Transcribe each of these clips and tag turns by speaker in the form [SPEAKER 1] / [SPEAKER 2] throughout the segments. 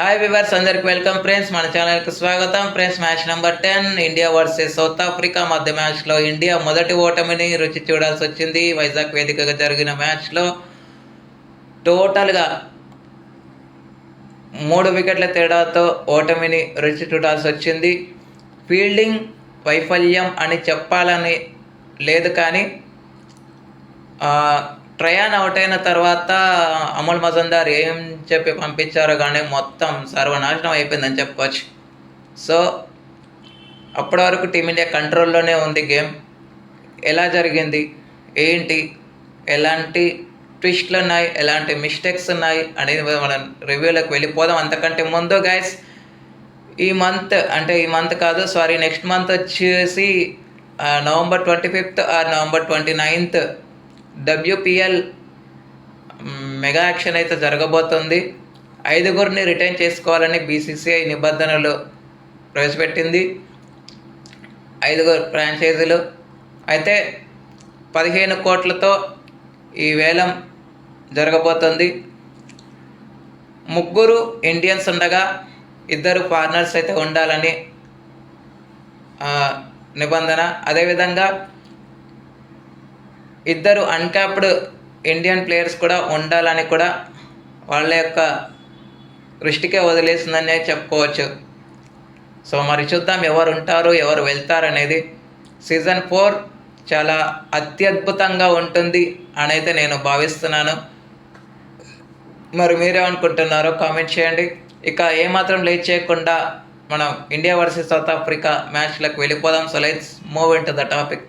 [SPEAKER 1] Hi viewers అందరికి welcome friends మన ఛానల్కి స్వాగతం. Friends match number ten India versus South Africa మధ్య మ్యాచ్లో ఇండియా మొదటి ఓటమిని రుచి చూడాల్సి వచ్చింది. వైజాగ్ వేదికగా జరిగిన మ్యాచ్లో టోటల్గా మూడు వికెట్ల తేడాతో ఓటమిని రుచి చూడాల్సి వచ్చింది. ఫీల్డింగ్ వైఫల్యం అని చెప్పాలని లేదు కానీ ట్రయాన్ అవుట్ అయిన తర్వాత అమల్ మజందార్ ఏం చెప్పి పంపించారో కానీ మొత్తం సర్వనాశనం అయిపోయిందని చెప్పుకోవచ్చు సో అప్పటి వరకు టీమిండియా కంట్రోల్లోనే ఉంది గేమ్. ఎలా జరిగింది? ఏంటి? ఎలాంటి ట్విస్ట్లు ఉన్నాయి ఎలాంటి మిస్టేక్స్ ఉన్నాయి అనేది మనం రివ్యూలోకి వెళ్ళిపోదాం. అంతకంటే ముందు గైస్ ఈ మంత్ అంటే ఈ మంత్ కాదు సారీ నెక్స్ట్ మంత్ వచ్చేసి November twenty fifth or November twenty ninth WPL mega auction అయితే జరగబోతుంది. ఐదుగురిని రిటైన్ చేసుకోవాలని బీసీసీఐ నిబంధనలు ప్రవేశపెట్టింది. ఐదుగురు ఫ్రాంచైజీలు అయితే పదిహేను కోట్లతో ఈ వేలం జరగబోతుంది. ముగ్గురు ఇండియన్స్ ఉండగా ఇద్దరు ఫారినర్స్ అయితే ఉండాలని నిబంధన. అదేవిధంగా ఇద్దరు అన్క్యాప్డ్ ఇండియన్ ప్లేయర్స్ కూడా ఉండాలని కూడా వాళ్ళ యొక్క దృష్టికే వదిలేసిందని చెప్పుకోవచ్చు. సో మరి చూద్దాం ఎవరు ఉంటారు ఎవరు వెళ్తారు అనేది సీజన్ ఫోర్ చాలా అత్యద్భుతంగా ఉంటుంది అని అయితే నేను భావిస్తున్నాను. మరి మీరేమనుకుంటున్నారో కామెంట్ చేయండి. ఇక ఏమాత్రం లేట్ చేయకుండా మనం ఇండియా వర్సెస్ సౌత్ ఆఫ్రికా మ్యాచ్లకు వెళ్ళిపోదాం. So let's move into the topic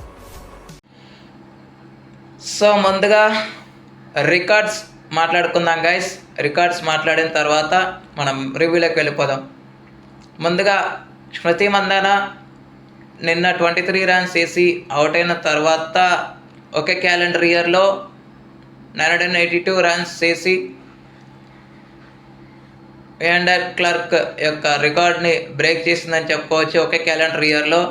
[SPEAKER 1] so ముందుగా రికార్డ్స్ మాట్లాడుకుందాం గైస్ రికార్డ్స్ మాట్లాడిన తర్వాత మనం రివ్యూలోకి వెళ్ళిపోదాం. ముందుగా స్మృతి మందన నిన్న ట్వంటీ త్రీ రన్స్ వేసి అవుట్ అయిన తర్వాత ఒకే క్యాలెండర్ ఇయర్లో nine hundred eighty two runs వేసి అండర్ క్లర్క్ యొక్క రికార్డ్ని బ్రేక్ చేసిందని చెప్పుకోవచ్చు. ఒకే క్యాలెండర్ ఇయర్లో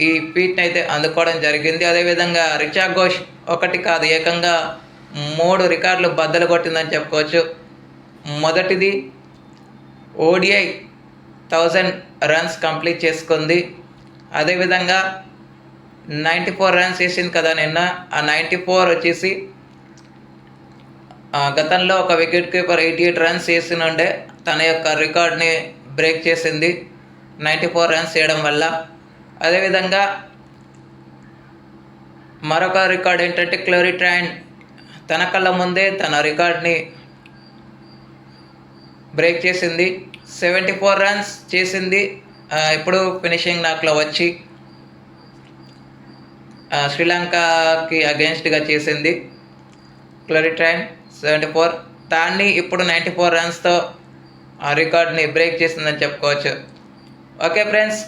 [SPEAKER 1] ఈ ఫీట్ని అయితే అందుకోవడం జరిగింది. అదేవిధంగా రిచా ఘోష్ ఒకటి కాదు ఏకంగా మూడు రికార్డులు బద్దలు కొట్టిందని చెప్పుకోవచ్చు. మొదటిది ఓడిఐ థౌజండ్ రన్స్ కంప్లీట్ చేసుకుంది. అదేవిధంగా నైంటీ ఫోర్ రన్స్ వేసింది కదా నిన్న. ఆ నైంటీ ఫోర్ వచ్చేసి ఆ, గతంలో ఒక wicket keeper eighty eight runs వేసి ఉండే తన యొక్క రికార్డ్ని బ్రేక్ చేసింది. నైంటీ ఫోర్ రన్స్ చేయడం వల్ల అదేవిధంగా మరొక రికార్డ్ ఏంటంటే క్లోరిట్రాన్ తన కళ్ళ ముందే తన రికార్డ్ని బ్రేక్ చేసింది. సెవెంటీ ఫోర్ రన్స్ చేసింది. ఇప్పుడు ఫినిషింగ్ నాక్లో వచ్చి శ్రీలంకకి అగెన్స్ట్గా చేసింది క్లోరిట్రాన్ సెవెంటీ ఫోర్. దాన్ని ఇప్పుడు నైంటీ ఫోర్ రన్స్తో ఆ రికార్డ్ని బ్రేక్ చేసిందని చెప్పుకోవచ్చు. ఓకే ఫ్రెండ్స్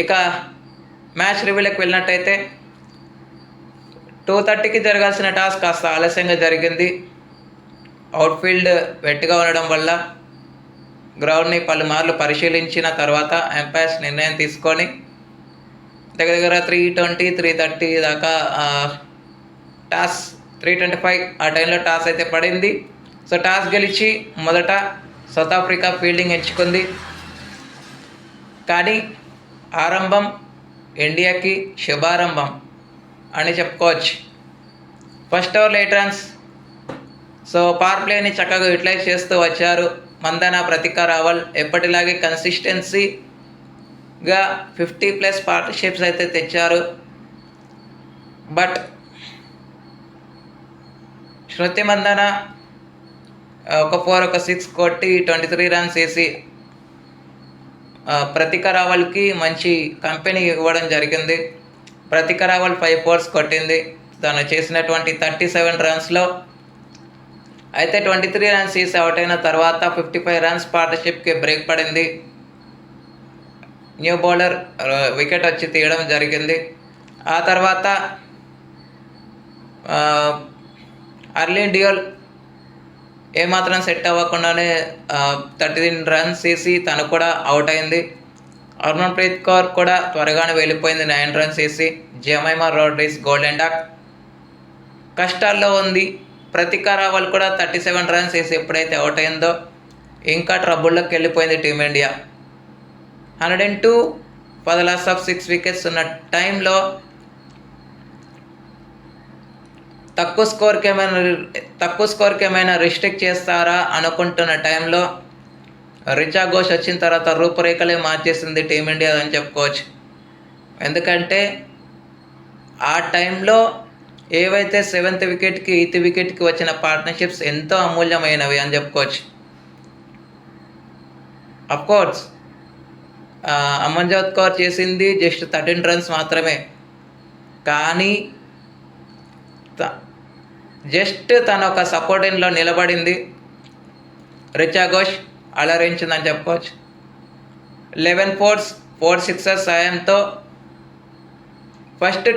[SPEAKER 1] ఇక మ్యాచ్ రివ్యూలోకి వెళ్ళినట్టయితే టూ థర్టీకి జరగాల్సిన టాస్క్ కాస్త ఆలస్యంగా జరిగింది. అవుట్ఫీల్డ్ వెట్టిగా ఉండడం వల్ల గ్రౌండ్ని పలుమార్లు పరిశీలించిన తర్వాత ఎంపైర్స్ నిర్ణయం తీసుకొని దగ్గర దగ్గర త్రీ ట్వంటీ త్రీ థర్టీ దాకా టాస్ త్రీ ట్వంటీ ఫైవ్ ఆ టైంలో టాస్ అయితే పడింది. సో టాస్ గెలిచి మొదట సౌత్ ఆఫ్రికా ఫీల్డింగ్ ఎంచుకుంది. కానీ ఆరంభం ఇండియాకి శుభారంభం అని చెప్పుకోవచ్చు. First over eight runs so power ప్లేని చక్కగా యూటిలైజ్ చేస్తూ వచ్చారు మందన ప్రతిక రావల్. ఎప్పటిలాగే కన్సిస్టెన్సీగా ఫిఫ్టీ ప్లస్ పార్ట్నర్షిప్స్ అయితే తెచ్చారు. బట్ శృతి మందన ఒక ఫోర్ ఒక సిక్స్ కొట్టి ట్వంటీ త్రీ రన్స్ వేసి ప్రతిక రావల్కి మంచి కంపెనీ ఇవ్వడం జరిగింది. ప్రతిక రావల్ ఫైవ్ ఫోర్స్ కొట్టింది. తను చేసినటువంటి థర్టీ సెవెన్ రన్స్లో అయితే ట్వంటీ త్రీ రన్స్ తీసి అవుట్ అయిన తర్వాత ఫిఫ్టీ ఫైవ్ రన్స్ పార్ట్నర్షిప్కి బ్రేక్ పడింది. న్యూ బౌలర్ వికెట్ వచ్చి తీయడం జరిగింది. ఆ తర్వాత అర్లీ డియోల్ ఏమాత్రం సెట్ అవ్వకుండానే థర్టీ రన్స్ వేసి తను కూడా అవుట్ అయింది. హర్మన్ప్రీత్ కౌర్ కూడా త్వరగానే వెళ్ళిపోయింది. నైన్ రన్స్ వేసి జమైమా రోడ్రీస్ గోల్డెన్ డాక్ కష్టాల్లో ఉంది. ప్రతికా రావల్ కూడా థర్టీ సెవెన్ రన్స్ వేసి ఎప్పుడైతే అవుట్ అయిందో ఇంకా ట్రబుల్లోకి వెళ్ళిపోయింది Team India hundred and two for the lost of six wickets ఉన్న టైంలో తక్కువ స్కోర్కి ఏమైనా తక్కువ స్కోర్కి ఏమైనా రిస్ట్రిక్ట్ చేస్తారా అనుకుంటున్న టైంలో రిచా ఘోష్ వచ్చిన తర్వాత రూపురేఖలే మార్చేసింది టీమిండియా అని చెప్పుకోవచ్చు. ఎందుకంటే ఆ టైంలో ఏవైతే సెవెంత్ వికెట్కి ఎయిత్ వికెట్కి వచ్చిన పార్ట్నర్షిప్స్ ఎంతో అమూల్యమైనవి అని చెప్పుకోవచ్చు. అఫ్కోర్స్ అమన్జోత్ కౌర్ చేసింది జస్ట్ థర్టీన్ రన్స్ మాత్రమే. కానీ జస్ట్ తన ఒక సపోర్టింగ్లో నిలబడింది. రిచా ఘోష్ అలరించిందని చెప్పుకోవచ్చు లెవెన్ ఫోర్స్ ఫోర్ సిక్సర్స్ సాయంతో first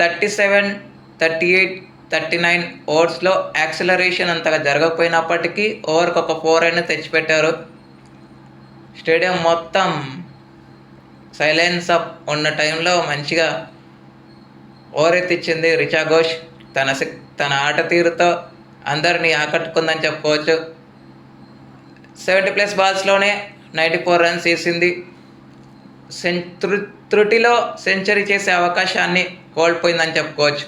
[SPEAKER 1] thirty seven thirty eight thirty nine ఓవర్స్లో acceleration అంతగా జరగకపోయినప్పటికీ ఓవర్కి ఒక ఫోర్ అయినా తెచ్చిపెట్టారు. స్టేడియం మొత్తం సైలెన్స్ అప్ ఉన్న టైంలో మంచిగా ఓవర్ ఎత్తిచ్చింది రిచా ఘోష్ తన తన ఆట తీరుతో అందరినీ ఆకట్టుకుందని చెప్పుకోవచ్చు. సెవెంటీ ప్లస్ బాల్స్లోనే నైంటీ ఫోర్ రన్స్ వేసింది. సెం త్రు త్రుటిలో సెంచరీ చేసే అవకాశాన్ని కోల్పోయిందని చెప్పుకోవచ్చు.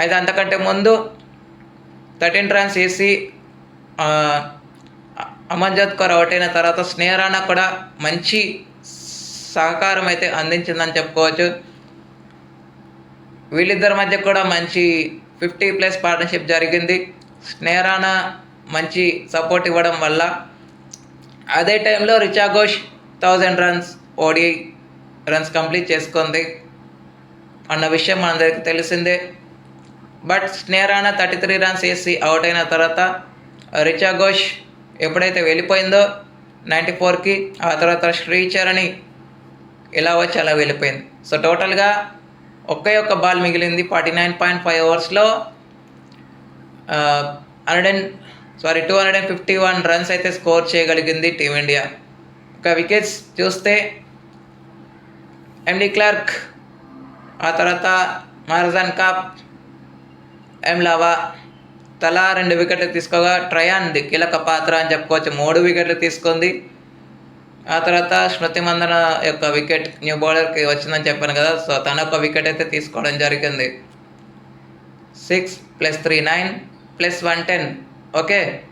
[SPEAKER 1] అయితే అంతకంటే ముందు థర్టీన్ రన్స్ వేసి ఆ, అమర్జోత్ కౌర్ అవుట్ అయిన తర్వాత స్నేహరాణ కూడా మంచి సహకారం అయితే అందించిందని చెప్పుకోవచ్చు. వీళ్ళిద్దరి మధ్య కూడా మంచి ఫిఫ్టీ ప్లస్ పార్ట్నర్షిప్ జరిగింది. స్నేహరాన మంచి సపోర్ట్ ఇవ్వడం వల్ల అదే టైంలో Richa Ghosh thousand runs ODI runs complete చేసుకుంది. అన్న విషయం మనందరికీ తెలిసిందే. But Sneh Rana thirty three runs వేసి అవుట్ అయిన తర్వాత రిచా ఘోష్ ఎప్పుడైతే వెళ్ళిపోయిందో నైంటీ ఫోర్కి ఆ తర్వాత శ్రీచరణి ఇలా వచ్చి అలా వెళ్ళిపోయింది. సో టోటల్గా ఒకే ఒక్క బాల్ మిగిలింది. Forty nine point five ఓవర్స్లో hundred and sorry two hundred and fifty one runs అయితే స్కోర్ చేయగలిగింది టీమిండియా. ఒక వికెట్స్ చూస్తే ఎండి క్లార్క్ ఆ తర్వాత మారజాన్ కాప్ ఎం లావా తలా రెండు వికెట్లు తీసుకోగా ట్రయాన్ది కీలక పాత్ర అని చెప్పుకోవచ్చు. మూడు వికెట్లు తీసుకుంది. ఆ తర్వాత స్మృతి మందన యొక్క వికెట్ న్యూ బౌలర్కి వచ్చిందని చెప్పాను కదా సో తన ఒక వికెట్ అయితే తీసుకోవడం జరిగింది. Six plus three nine plus one ten okay.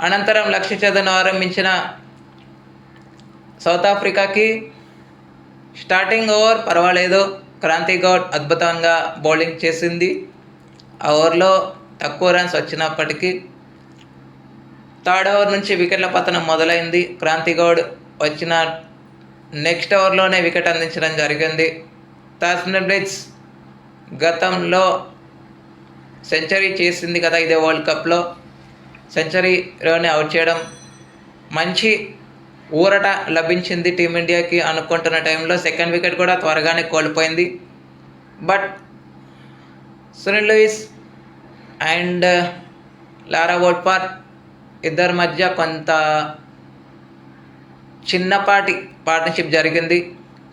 [SPEAKER 1] అనంతరం లక్ష్య చేదను ఆరంభించిన సౌత్ ఆఫ్రికాకి స్టార్టింగ్ ఓవర్ పర్వాలేదు. క్రాంతి గౌడ్ అద్భుతంగా బౌలింగ్ చేసింది. ఆ ఓవర్లో తక్కువ రన్స్ వచ్చినప్పటికీ థర్డ్ ఓవర్ నుంచి వికెట్ల పతనం మొదలైంది. క్రాంతిగౌడ్ వచ్చిన నెక్స్ట్ ఓవర్లోనే వికెట్ అందించడం జరిగింది. తాస్మిన్ బ్రిడ్జ్ గతంలో సెంచరీ చేసింది కదా ఇదే వరల్డ్ కప్లో సెంచరీలోనే అవుట్ చేయడం మంచి ఊరట లభించింది టీమిండియాకి అనుకుంటున్న టైంలో సెకండ్ వికెట్ కూడా త్వరగానే కోల్పోయింది. But Sune Luus and Laura వోట్పార్ ఇద్దరి మధ్య కొంత చిన్నపాటి పార్ట్నర్షిప్ జరిగింది.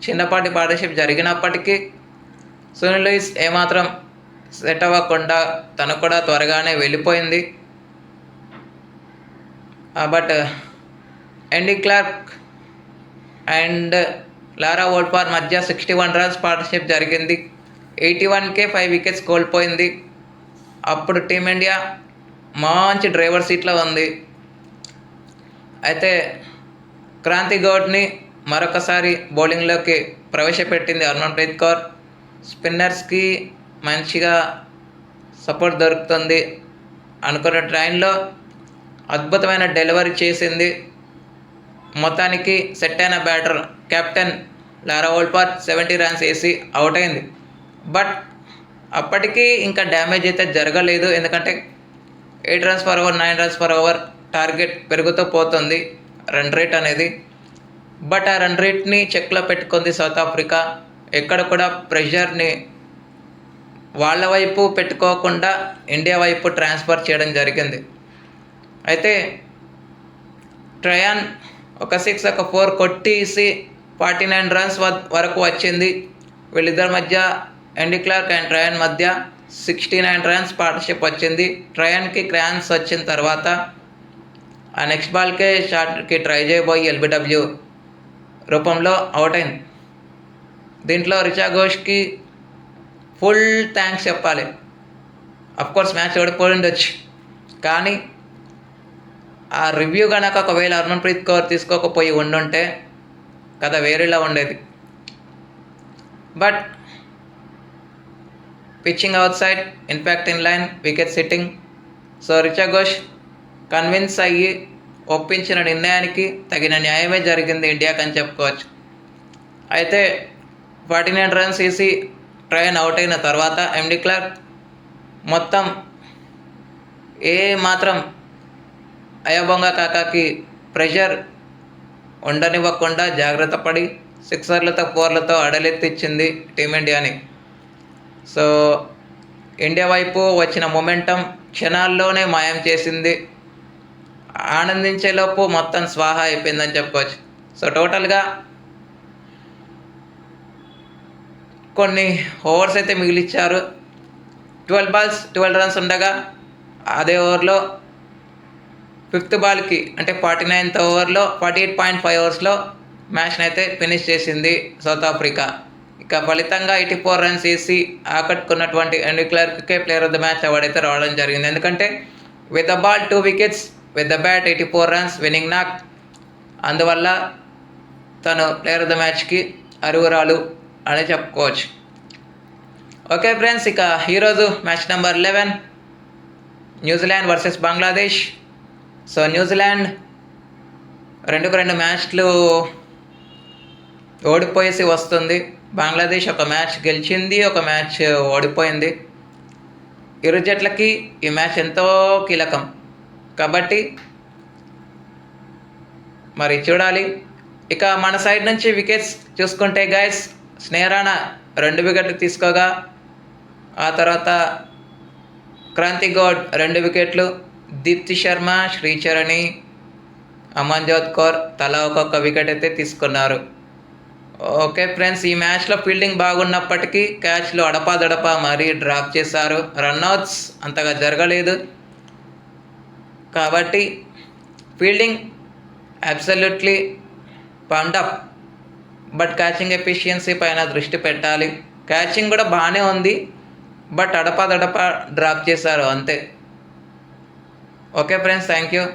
[SPEAKER 1] చిన్నపాటి పార్ట్నర్షిప్ జరిగినప్పటికీ సునీల్ లూయిస్ ఏమాత్రం సెట్ అవ్వకుండా తను కూడా త్వరగానే వెళ్ళిపోయింది. But MD Clark and Laura ఓల్పార్ మధ్య సిక్స్టీ వన్ రన్స్ పార్ట్నర్షిప్ జరిగింది. ఎయిటీ వన్కే ఫైవ్ వికెట్స్ కోల్పోయింది. అప్పుడు టీమిండియా మంచి డ్రైవర్ సీట్లో ఉంది. అయితే క్రాంతి గౌడ్ని మరొకసారి బౌలింగ్లోకి ప్రవేశపెట్టింది హర్మన్ప్రీత్ కౌర్. స్పిన్నర్స్కి మంచిగా సపోర్ట్ దొరుకుతుంది అనుకున్న ట్రైన్లో అద్భుతమైన డెలివరీ చేసింది. మొత్తానికి సెట్ అయిన బ్యాటర్ కెప్టెన్ లారా ఓల్పార్ సెవెంటీ రన్స్ వేసి అవుట్ అయింది. బట్ అప్పటికీ ఇంకా డ్యామేజ్ అయితే జరగలేదు. ఎందుకంటే eight runs per over nine runs per over target పెరుగుతూ పోతుంది రన్ రేట్ అనేది. బట్ ఆ రన్ రేట్ని చెక్లో పెట్టుకుంది సౌత్ ఆఫ్రికా ఎక్కడ కూడా ప్రెషర్ని వాళ్ళ వైపు పెట్టుకోకుండా ఇండియా వైపు ట్రాన్స్ఫర్ చేయడం జరిగింది. అయితే ట్రయాన్ ఒక సిక్స్ ఒక ఫోర్ కొట్టేసి ఫార్టీ నైన్ రన్స్ వరకు వచ్చింది. వీళ్ళిద్దరి మధ్య ఎండి క్లార్క్ అండ్ ట్రయాన్ మధ్య సిక్స్టీ నైన్ రన్స్ పార్ట్నర్షిప్ వచ్చింది. ట్రయాన్కి క్రాన్స్ వచ్చిన తర్వాత ఆ నెక్స్ట్ బాల్కే షాట్కి ట్రై చేయబోయి ఎల్బిడబ్ల్యూ రూపంలో అవుట్ అయింది. దీంట్లో రిచా ఘోష్కి ఫుల్ థ్యాంక్స్ చెప్పాలి. కోర్స్ మ్యాచ్ ఓడిపోయి ఉండొచ్చు. కానీ ఆ రివ్యూ కనుక ఒకవేళ హర్మన్ప్రీత్ కౌర్ తీసుకోకపోయి ఉండుంటే కథ వేరేలా ఉండేది. But pitching outside in fact in line wicket sitting so Richa Ghosh convince అయ్యి ఒప్పించిన నిర్ణయానికి తగిన న్యాయమే జరిగింది ఇండియాకి అని చెప్పుకోవచ్చు. అయితే ఫార్టీ నైన్ రన్స్ వేసి ట్రైన్ అవుట్ అయిన తర్వాత ఎండి క్లార్క్ మొత్తం ఏ మాత్రం అయోభంగా కాకాకి ప్రెషర్ ఉండనివ్వకుండా జాగ్రత్త పడి సిక్సర్లతో ఫోర్లతో అడలెత్తిచ్చింది టీమిండియాని. సో ఇండియా వైపు వచ్చిన మొమెంటం క్షణాల్లోనే మాయం చేసింది. ఆనందించేలోపు మొత్తం స్వాహ అయిపోయిందని చెప్పుకోవచ్చు. సో టోటల్గా కొన్ని ఓవర్స్ అయితే మిగిలిచ్చారు. ట్వెల్వ్ బాల్స్ ట్వెల్వ్ రన్స్ ఉండగా అదే ఓవర్లో ఫిఫ్త్ బాల్కి అంటే ఫార్టీ నైన్త్ ఓవర్లో ఫార్టీ ఎయిట్ పాయింట్ ఫైవ్ ఓవర్స్లో మ్యాచ్ని అయితే ఫినిష్ చేసింది సౌత్ ఆఫ్రికా. ఇక ఫలితంగా ఎయిటీ ఫోర్ రన్స్ వేసి ఆకట్టుకున్నటువంటి and క్లర్క్కే player of the match award అయితే రావడం జరిగింది. ఎందుకంటే with the ball two wickets with the bat eighty four runs winning knock అందువల్ల తను ప్లేయర్ ఆఫ్ ద మ్యాచ్కి అరువురాలు అని చెప్పుకోవచ్చు. ఓకే ఫ్రెండ్స్ ఇక ఈరోజు match number eleven New Zealand versus Bangladesh. So New Zealand రెండుకు రెండు మ్యాచ్లు ఓడిపోయేసి వస్తుంది. బంగ్లాదేశ్ ఒక మ్యాచ్ గెలిచింది ఒక మ్యాచ్ ఓడిపోయింది. ఇరు జట్లకి ఈ మ్యాచ్ ఎంతో కీలకం. కాబట్టి మరి చూడాలి. ఇక మన సైడ్ నుంచి వికెట్స్ చూసుకుంటే గైస్ స్నేహరాణ రెండు వికెట్లు తీసుకోగా. ఆ తర్వాత క్రాంతి గౌడ్ రెండు వికెట్లు దీప్తి శర్మ శ్రీచరణి అమన్జోత్ కౌర్ తలా ఒక్కొక్క వికెట్ అయితే తీసుకున్నారు. ఓకే ఫ్రెండ్స్ ఈ మ్యాచ్లో ఫీల్డింగ్ బాగున్నప్పటికీ క్యాచ్లు అడపాదడపా మరీ డ్రాప్ చేశారు. రన్అట్స్ అంతగా జరగలేదు. కాబట్టి ఫీల్డింగ్ అబ్సల్యూట్లీ పండప్ బట్ క్యాచింగ్ ఎఫిషియన్సీ పైన దృష్టి పెట్టాలి. క్యాచింగ్ కూడా బాగానే ఉంది. బట్ అడపాదడపా డ్రాప్ చేశారు అంతే. Okay friends thank you.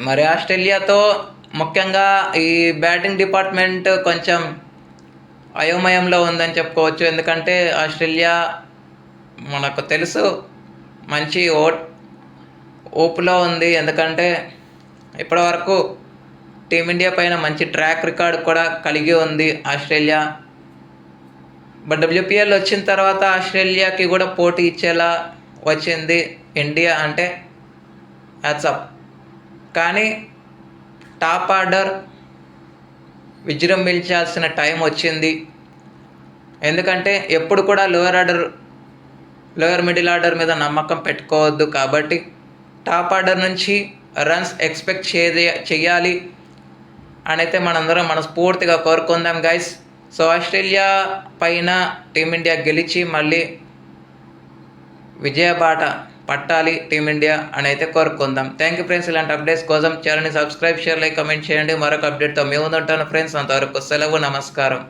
[SPEAKER 1] మరి ఆస్ట్రేలియాతో ముఖ్యంగా ఈ బ్యాటింగ్ డిపార్ట్మెంట్ కొంచెం అయోమయంలో ఉందని చెప్పుకోవచ్చు. ఎందుకంటే ఆస్ట్రేలియా మనకు తెలుసు మంచి ఓ ఓపులో ఉంది. ఎందుకంటే ఇప్పటివరకు టీమిండియా పైన మంచి ట్రాక్ రికార్డ్ కూడా కలిగి ఉంది ఆస్ట్రేలియా. బట్ డబ్ల్యూపీఎల్ వచ్చిన తర్వాత ఆస్ట్రేలియాకి కూడా పోటీ ఇచ్చేలా వచ్చింది ఇండియా అంటే యాట్సప్ కానీ టాప్ ఆర్డర్. విజృంభించాల్సిన టైం వచ్చింది. ఎందుకంటే ఎప్పుడు కూడా lower order lower middle order మీద నమ్మకం పెట్టుకోవద్దు కాబట్టి టాప్ ఆర్డర్ నుంచి రన్స్ ఎక్స్పెక్ట్ చేయ చేయాలి అని అయితే మనందరం మనస్ఫూర్తిగా కోరుకుందాం గైస్. సో ఆస్ట్రేలియా పైన టీమిండియా గెలిచి మళ్ళీ విజయబాట పట్టాలి టీమిండియా అని అయితే కోరుకుందాం. థ్యాంక్ యూ ఫ్రెండ్స్ ఇలాంటి అప్డేట్స్ కోసం ఛానల్ని సబ్స్క్రైబ్ షేర్ లైక్ కమెంట్ చేయండి. మరొక అప్డేట్తో మేము ఉంటాను ఫ్రెండ్స్ అంతవరకు సెలవు నమస్కారం.